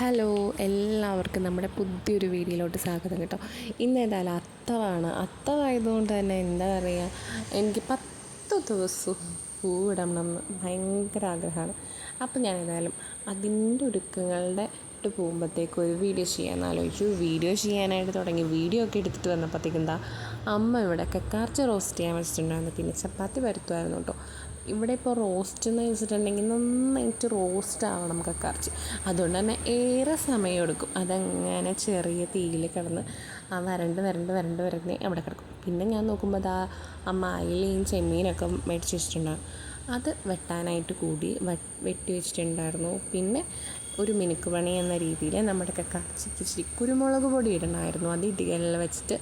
Hello എല്ലാവർക്കും നമ്മുടെ പുതിയൊരു വീഡിയോയിലോട്ട് സ്വാഗതം കേട്ടോ. ഇന്ന് ഏതായാലും അത്തവാണ്. അത്തവായതുകൊണ്ട് തന്നെ എന്താ പറയുക എനിക്ക് പത്ത് ദിവസവും പൂവിടണം എന്ന് ഭയങ്കര ആഗ്രഹമാണ്. അപ്പം ഞാൻ ഏതായാലും അതിന്റെ ഒരുക്കങ്ങളുടെ ഇട്ട് പോകുമ്പോഴത്തേക്ക് ഒരു വീഡിയോ ചെയ്യാമെന്ന് ആലോചിച്ചു. വീഡിയോ ചെയ്യാനായിട്ട് തുടങ്ങി. വീഡിയോ ഒക്കെ എടുത്തിട്ട് വന്നപ്പോഴത്തേക്കും എന്താ അമ്മ ഇവിടെ കക്കാർച്ച റോസ്റ്റ് ചെയ്യാൻ വെച്ചിട്ടുണ്ടായിരുന്നു. പിന്നെ ചപ്പാത്തി പരത്തുമായിരുന്നു കേട്ടോ. ഇവിടെ ഇപ്പോൾ റോസ്റ്റ് എന്ന് വെച്ചിട്ടുണ്ടെങ്കിൽ നന്നായിട്ട് റോസ്റ്റ് ആവണം കക്കാർച്ച് അതുകൊണ്ട് തന്നെ ഏറെ സമയമെടുക്കും. അതങ്ങനെ ചെറിയ തീയിൽ കിടന്ന് ആ വരണ്ട് വരണ്ട് വരണ്ട് വരണ്ട് അവിടെ കിടക്കും. പിന്നെ ഞാൻ നോക്കുമ്പോൾ അതാ ആ അയിലയും ചെമ്മീനൊക്കെ മേടിച്ച് വെച്ചിട്ടുണ്ടാകും അത് വെട്ടാനായിട്ട് കൂടി വെട്ടി വെച്ചിട്ടുണ്ടായിരുന്നു. പിന്നെ ഒരു മിനുക്ക് പണി എന്ന രീതിയിൽ നമ്മുടെ കക്കാച്ചിക്ക് ഇച്ചിരി കുരുമുളക് പൊടി ഇടണമായിരുന്നു. അത് ഇടികളിൽ വെച്ചിട്ട്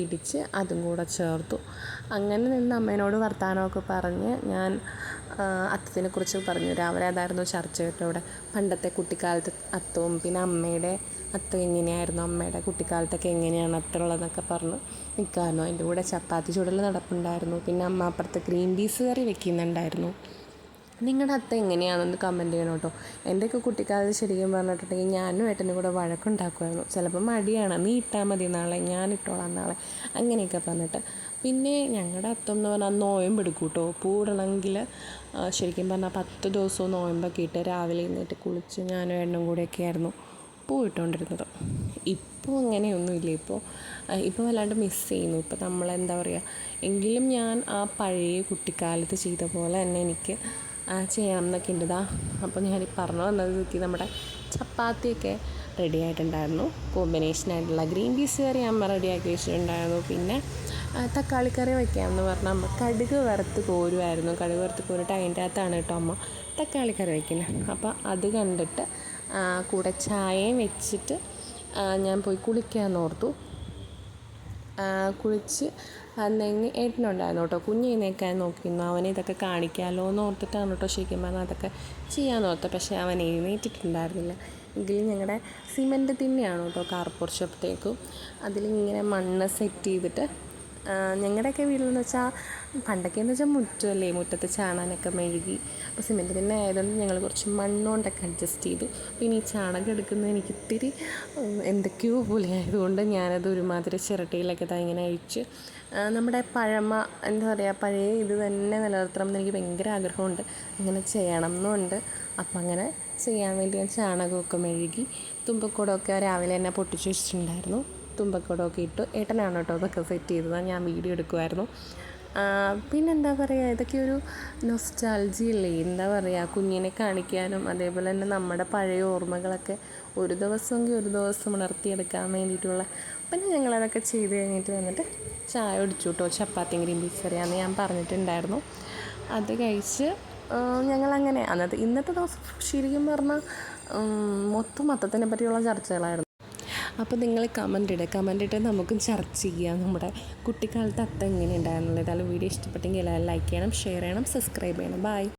ഇടിച്ച് അതും കൂടെ ചേർത്തു. അങ്ങനെ നിന്ന് അമ്മേനോട് വർത്തമാനമൊക്കെ പറഞ്ഞ് ഞാൻ അത്തത്തിനെക്കുറിച്ച് പറഞ്ഞു. രാവിലെ അതായിരുന്നു ചർച്ച കേട്ടോ പണ്ടത്തെ കുട്ടിക്കാലത്ത് അത്തവും പിന്നെ അമ്മയുടെ അത്തം എങ്ങനെയായിരുന്നു? അമ്മയുടെ കുട്ടിക്കാലത്തൊക്കെ എങ്ങനെയാണ് അത്തുള്ളതെന്നൊക്കെ പറഞ്ഞു. നിൽക്കാമായിരുന്നു അതിന്റെ കൂടെ ചപ്പാത്തി ചുടൽ നടപ്പുണ്ടായിരുന്നു. പിന്നെ അമ്മ അപ്പുറത്ത് ഗ്രീൻ പീസ് കറി വെക്കുന്നുണ്ടായിരുന്നു. നിങ്ങളുടെ അത്ത എങ്ങനെയാണെന്ന് കമന്റ് ചെയ്യണം കേട്ടോ. എന്റെയൊക്കെ കുട്ടിക്കാലത്ത് ശരിക്കും പറഞ്ഞിട്ടുണ്ടെങ്കിൽ ഞാനും ഏട്ടനും കൂടെ വഴക്കുണ്ടാക്കുമായിരുന്നു. ചിലപ്പോൾ മടിയാണ്. നീ ഇട്ടാൽ മതി നാളെ ഞാൻ ഇട്ടോളാം നാളെ. അങ്ങനെയൊക്കെ പറഞ്ഞിട്ട്. പിന്നെ ഞങ്ങളുടെ അത്തം എന്ന് പറഞ്ഞാൽ നോയമ്പ് എടുക്കും കേട്ടോ. പൂടണമെങ്കിൽ ശരിക്കും പറഞ്ഞാൽ പത്ത് ദിവസവും നോയമ്പൊക്കെ ഇട്ട് രാവിലെ എന്നിട്ട് കുളിച്ച് ഞാനും ഏട്ടനും കൂടെയൊക്കെ ആയിരുന്നു പൂ ഇപ്പോൾ അങ്ങനെയൊന്നുമില്ല. ഇപ്പോൾ ഇപ്പോൾ വല്ലാണ്ട് മിസ് ചെയ്യുന്നു. ഇപ്പോൾ നമ്മളെന്താ പറയുക എങ്കിലും ഞാൻ ആ പഴയ കുട്ടിക്കാലത്ത് ചെയ്ത പോലെ തന്നെ എനിക്ക് ചെയ്യണം എന്നൊക്കെ ഉണ്ട് ഇതാ. അപ്പോൾ ഞാൻ പറഞ്ഞു വന്നത് നമ്മുടെ ചപ്പാത്തിയൊക്കെ റെഡി ആയിട്ടുണ്ടായിരുന്നു. കോമ്പിനേഷനായിട്ടുള്ള ഗ്രീൻ പീസ് കറി അമ്മ റെഡിയാക്കി വെച്ചിട്ടുണ്ടായിരുന്നു. പിന്നെ തക്കാളി തക്കാളിക്കറി വയ്ക്കാമെന്ന് പറഞ്ഞാൽ അമ്മ കടുക് വറുത്ത് കോരുമായിരുന്നു. കടുക് വറുത്ത് കോരിട്ട് അതിന്റെ അകത്താണ് കേട്ടോ അമ്മ തക്കാളിക്കറി വയ്ക്കുന്നത് അപ്പോൾ അത് കണ്ടിട്ട് കൂടെ ചായയും വെച്ചിട്ട് ഞാൻ പോയി കുളിക്കാമെന്ന് ഓർത്തു. കുളിച്ച് വന്നെങ്കിൽ ഏട്ടനുണ്ടായിരുന്നു കേട്ടോ. കുഞ്ഞ് എഴുന്നേക്കാൻ നോക്കിയിരുന്നു. അവനെ ഇതൊക്കെ കാണിക്കാമല്ലോ എന്ന് ഓർത്തിട്ടാണ് കേട്ടോ ശരിക്കും പറഞ്ഞാൽ അതൊക്കെ ചെയ്യാൻ ഓർത്തത് പക്ഷേ അവൻ എഴുന്നേറ്റിട്ടുണ്ടായിരുന്നില്ല. എങ്കിലും ഞങ്ങളുടെ സിമന്റ് തിന്നെയാണ് കേട്ടോ കാർപോർ ഷോപ്പത്തേക്കും അതിലിങ്ങനെ മണ്ണ് സെറ്റ് ചെയ്തിട്ട് ഞങ്ങളുടെയൊക്കെ വീട്ടിലെന്ന് വെച്ചാൽ പണ്ടൊക്കെ എന്ന് വെച്ചാൽ മുറ്റമല്ലേ മുറ്റത്ത് ചാണാനൊക്കെ മെഴുകി. അപ്പോൾ സിമെന്റ് തന്നെ ആയതുകൊണ്ട് ഞങ്ങൾ കുറച്ച് മണ്ണുകൊണ്ടൊക്കെ അഡ്ജസ്റ്റ് ചെയ്തു. പിന്നെ ഈ ചാണകം എടുക്കുന്നത് എനിക്ക് ഇത്തിരി എന്തൊക്കെയോ പോലെ ആയതുകൊണ്ട് ഞാനത് ഒരുമാതിരി ചിരട്ടയിലൊക്കെ ഇങ്ങനെ അഴിച്ച് നമ്മുടെ പഴമ എന്താ പറയുക പഴയ ഇത് തന്നെ നിലനിർത്തണം എന്ന് എനിക്ക് ഭയങ്കര ആഗ്രഹമുണ്ട്. അങ്ങനെ ചെയ്യണം എന്നുണ്ട് അപ്പം അങ്ങനെ ചെയ്യാൻ വേണ്ടി ഞാൻ ചാണകമൊക്കെ മെഴുകി തുമ്പക്കൂടമൊക്കെ രാവിലെ തന്നെ പൊട്ടിച്ച് വെച്ചിട്ടുണ്ടായിരുന്നു. തുമ്പക്കുടമൊക്കെ ഇട്ടു ഏട്ടനാണ് കേട്ടോ അതൊക്കെ സെറ്റ് ചെയ്തത്. ഞാൻ വീഡിയോ എടുക്കുമായിരുന്നു പിന്നെന്താ പറയുക ഇതൊക്കെ ഒരു നൊസ്റ്റാൾജിയല്ലേ എന്താ പറയുക കുഞ്ഞിനെ കാണിക്കാനും അതേപോലെ തന്നെ നമ്മുടെ പഴയ ഓർമ്മകളൊക്കെ ഒരു ദിവസമെങ്കിൽ ഒരു ദിവസം ഉണർത്തിയെടുക്കാൻ വേണ്ടിയിട്ടുള്ള പിന്നെ ഞങ്ങളതൊക്കെ ചെയ്ത് കഴിഞ്ഞിട്ട് വന്നിട്ട് ചായ ഒടിച്ചു കേട്ടോ. ചപ്പാത്തിയും ഗ്രീൻ പീസ് കറിയാന്ന് ഞാൻ പറഞ്ഞിട്ടുണ്ടായിരുന്നു. അത് കഴിച്ച് ഞങ്ങളങ്ങനെ അന്നത്തെ ഇന്നത്തെ ദിവസം ശരിക്കും പറഞ്ഞാൽ മൊത്തം മൊത്തത്തിനെ പറ്റിയുള്ള ചർച്ചകളായിരുന്നു. അപ്പോൾ നിങ്ങൾ കമന്റ് ഇടുക കമന്റ് ഇട്ട് നമുക്കും ചർച്ച ചെയ്യാം. നമ്മുടെ കുട്ടിക്കാലത്ത് അത്ത എങ്ങനെ ഉണ്ടായിരുന്നുള്ളത്. വീഡിയോ ഇഷ്ടപ്പെട്ടെങ്കിൽ എല്ലാവരും ലൈക്ക് ചെയ്യണം ഷെയർ ചെയ്യണം സബ്സ്ക്രൈബ് ചെയ്യണം. ബൈ